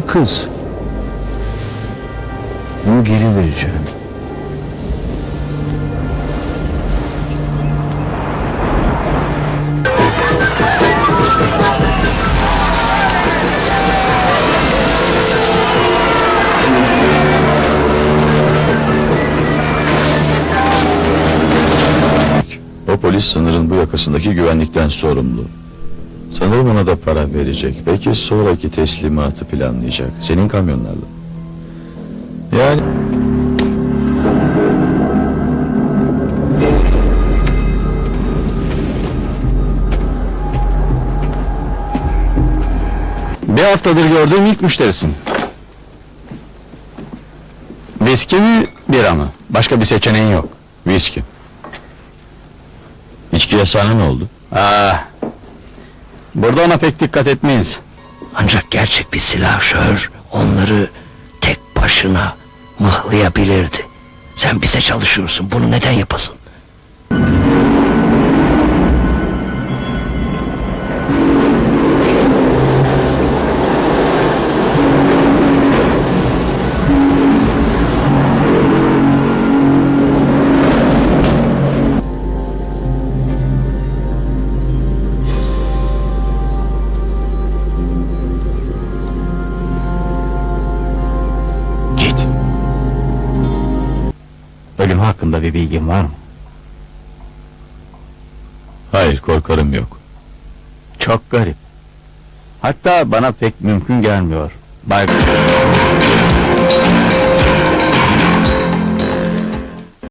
kız. Onu geri vereceğim. O polis sınırın bu yakasındaki güvenlikten sorumlu. Sanırım ona da para verecek. Belki sonraki teslimatı planlayacak. Senin kamyonlarla. Yani... Bir haftadır gördüğüm ilk müşterisin. Viski mi, bira mı? Başka bir seçeneğin yok. Viski. İçki yasağına ne oldu? Ah, burada ona pek dikkat etmeyiz. Ancak gerçek bir silahşör onları tek başına mıhlayabilirdi. Sen bize çalışıyorsun. Bunu neden yapasın? Git. Ölüm hakkında bir bilgin var mı? Hayır korkarım yok. Çok garip. Hatta bana pek mümkün gelmiyor. Bay